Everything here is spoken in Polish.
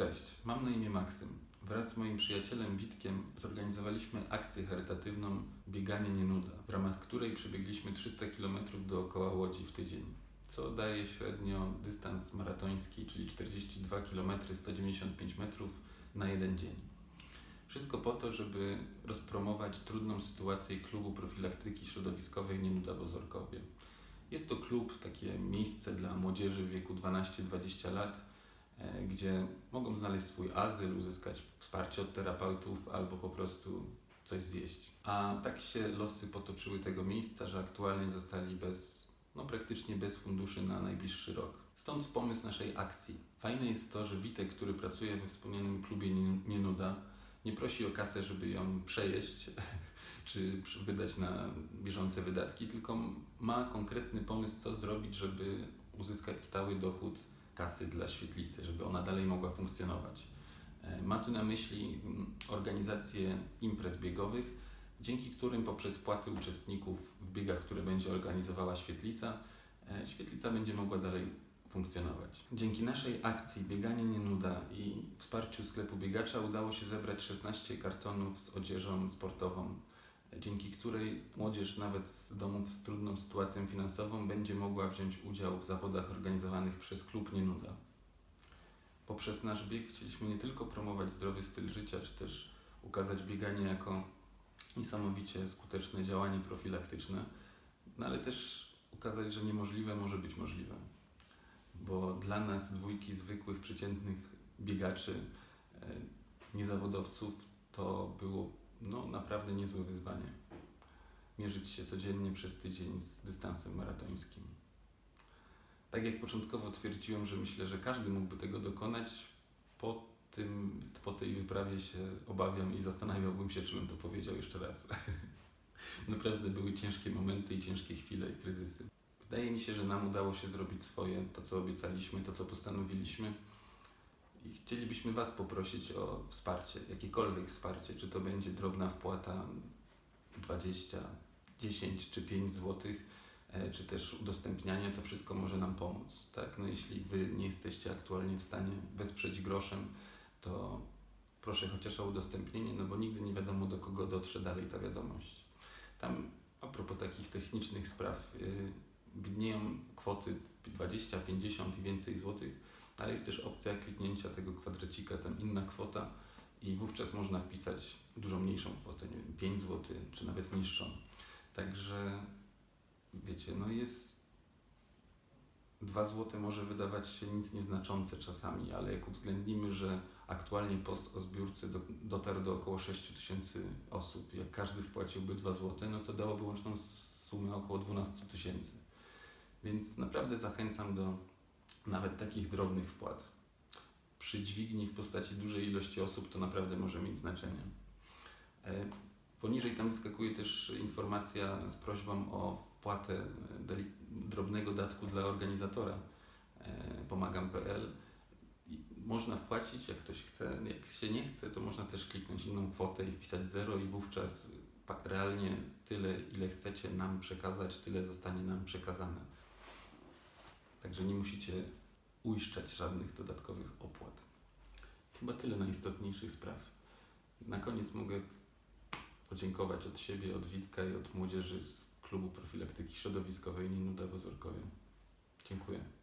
Cześć, mam na imię Maksym. Wraz z moim przyjacielem Witkiem zorganizowaliśmy akcję charytatywną Bieganie nie nuda, w ramach której przebiegliśmy 300 km dookoła Łodzi w tydzień, co daje średnio dystans maratoński, czyli 42 km 195 metrów na jeden dzień. Wszystko po to, żeby rozpromować trudną sytuację klubu profilaktyki środowiskowej Nienuda w Ozorkowie. Jest to klub, takie miejsce dla młodzieży w wieku 12-20 lat, gdzie mogą znaleźć swój azyl, uzyskać wsparcie od terapeutów albo po prostu coś zjeść. A tak się losy potoczyły tego miejsca, że aktualnie zostali bez, no praktycznie bez funduszy na najbliższy rok. Stąd pomysł naszej akcji. Fajne jest to, że Witek, który pracuje we wspomnianym klubie Nie- Nienuda, nie prosi o kasę, żeby ją przejeść czy wydać na bieżące wydatki, tylko ma konkretny pomysł, co zrobić, żeby uzyskać stały dochód kasy dla świetlicy, żeby ona dalej mogła funkcjonować. E, Ma tu na myśli mm, organizację imprez biegowych, dzięki którym poprzez wpłaty uczestników w biegach, które będzie organizowała świetlica, e, świetlica będzie mogła dalej funkcjonować. Dzięki naszej akcji Bieganie nie nuda i wsparciu sklepu biegacza udało się zebrać 16 kartonów z odzieżą sportową, dzięki której młodzież nawet z domów z trudną sytuacją finansową będzie mogła wziąć udział w zawodach organizowanych przez klub Nie Nuda. Poprzez nasz bieg chcieliśmy nie tylko promować zdrowy styl życia, czy też ukazać bieganie jako niesamowicie skuteczne działanie profilaktyczne, no ale też ukazać, że niemożliwe może być możliwe. Bo dla nas, dwójki zwykłych, przeciętnych biegaczy, e, niezawodowców, to było no, naprawdę niezłe wyzwanie. Mierzyć się codziennie przez tydzień z dystansem maratońskim. Tak jak początkowo twierdziłem, że myślę, że każdy mógłby tego dokonać, po, tym, po tej wyprawie się obawiam i zastanawiałbym się, czy bym to powiedział jeszcze raz. Naprawdę były ciężkie momenty i ciężkie chwile i kryzysy. Wydaje mi się, że nam udało się zrobić swoje, to co obiecaliśmy, to co postanowiliśmy. I chcielibyśmy Was poprosić o wsparcie, jakiekolwiek wsparcie, czy to będzie drobna wpłata 20, 10 czy 5 złotych, e, czy też udostępnianie, to wszystko może nam pomóc. Tak? No, jeśli Wy nie jesteście aktualnie w stanie wesprzeć groszem, to proszę chociaż o udostępnienie, no bo nigdy nie wiadomo do kogo dotrze dalej ta wiadomość. Tam a propos takich technicznych spraw, yy, kwoty 20, 50 i więcej złotych, ale jest też opcja kliknięcia tego kwadracika, tam inna kwota i wówczas można wpisać dużo mniejszą kwotę, nie wiem, 5 zł, czy nawet niższą. Także wiecie, no jest 2 zł może wydawać się nic nieznaczące czasami, ale jak uwzględnimy, że aktualnie post o zbiórce do, dotarł do około 6 tysięcy osób, jak każdy wpłaciłby 2 zł, no to dałoby łączną sumę około 12 tysięcy. Więc naprawdę zachęcam do nawet takich drobnych wpłat. Przy dźwigni w postaci dużej ilości osób to naprawdę może mieć znaczenie. E, Poniżej tam wyskakuje też informacja z prośbą o wpłatę e, drobnego datku dla organizatora e, pomagam.pl. Można wpłacić, jak ktoś chce. Jak się nie chce, to można też kliknąć inną kwotę i wpisać zero i wówczas realnie tyle, ile chcecie nam przekazać, tyle zostanie nam przekazane. Także nie musicie uiszczać żadnych dodatkowych opłat. Chyba tyle najistotniejszych spraw. Na koniec mogę podziękować od siebie, od Witka i od młodzieży z klubu profilaktyki środowiskowej Nienuda w Ozorkowie. Dziękuję.